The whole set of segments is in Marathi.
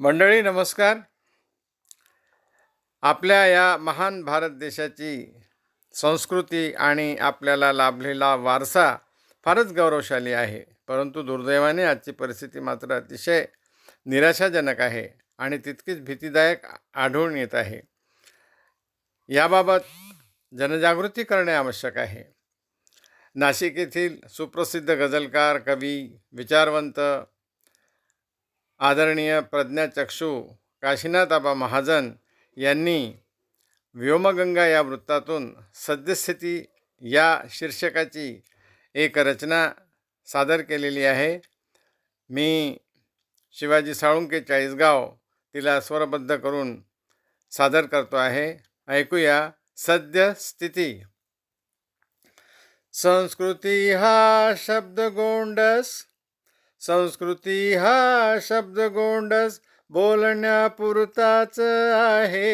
मंडळी नमस्कार. आपल्या या महान भारत देशाची संस्कृती आणि आपल्याला लाभलेला वारसा फारच गौरवशाली आहे. परंतु दुर्दैवाने आजची परिस्थिती मात्र अतिशय निराशाजनक आहे आणि तितकीच भीतीदायक आढळून येत आहे. याबाबत जनजागृती करणे आवश्यक आहे. नाशिक येथील सुप्रसिद्ध गझलकार कवी विचारवंत आदरणीय प्रज्ञाचक्षू काशीनाथाबा महाजन यांनी व्योमगंगा या वृत्तातून सद्यस्थिती या शीर्षकाची एक रचना सादर केलेली आहे. मी शिवाजी साळुंके चाळीसगाव तिला स्वरबद्ध करून सादर करतो आहे. ऐकूया सद्यस्थिती. संस्कृती हा शब्द गोंडस संस्कृती हा शब्द गोंडस बोलण्यापुरताच आहे.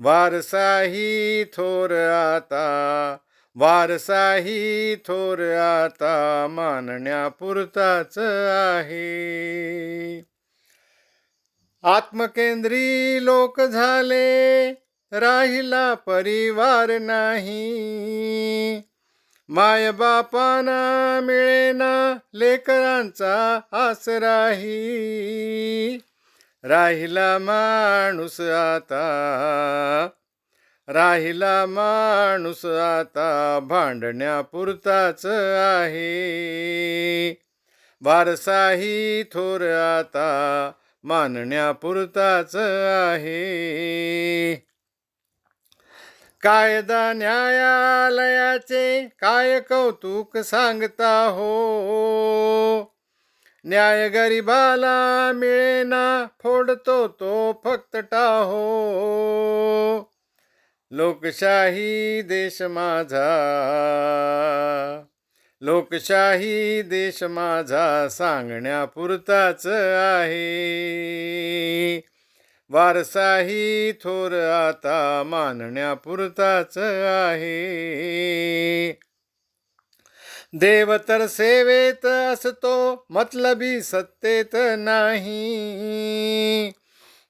वारसाही थोर आता वारसाही थोर आता मानण्यापुरताच आहे. आत्मकेंद्री लोक झाले राहिला परिवार नाही. माय बापाना मिळेना लेकरांचा आसराही. राहिला माणूस आता राहिला माणूस आता भांडण्यापुरताच आहे. वारसाही थोर आता मानण्यापुरताच आहे. कायदा न्यायालयाचे काय कौतुक सांगता हो? न्याय गरिबाला मिळेना फोडतो तो फक्त टाहो. लोकशाही देश माझा. लोकशाही देश माझा सांगण्यापुरताच आहे. वारसाही थोर आता मानण्यापुरताच आहे. देव तर सेवेत असतो मतलबी सत्तेत नाही.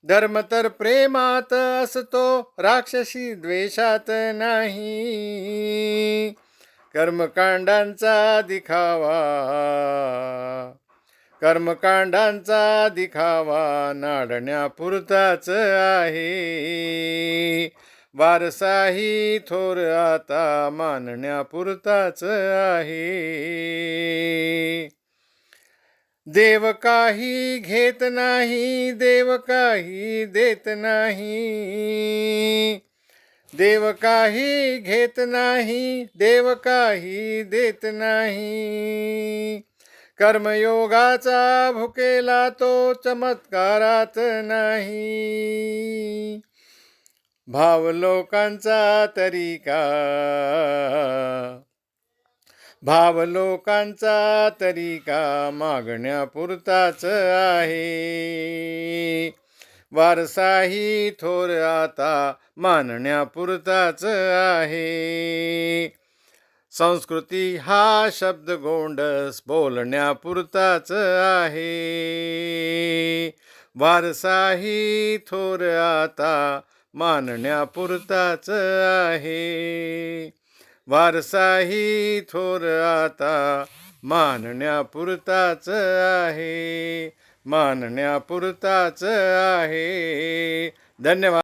धर्म तर प्रेमात असतो राक्षसी द्वेषात नाही. कर्मकांडांचा दिखावा कर्मकांडांचा दिखावा नाडण्यापुरताच आहे. वारसाही थोर आता मानण्यापुरताच आहे. देव काही घेत नाही देव काही देत नाही. देव काही घेत नाही देव काही देत नाही. कर्मयोगाचा भुकेला तो चमत्कारात नाही. भाव लोकांचा तरीका भाव लोकांचा तरीका मागण्यापुरताच आहे. वारसाही थोर आता मानण्यापुरताच आहे. संस्कृती हा शब्द गोंडस बोलण्यापुरताच आहे. वारसाही थोर आता मानण्यापुरताच आहे. वारसाही थोर आता मानण्यापुरताच आहे. मानण्यापुरताच आहे. धन्यवाद.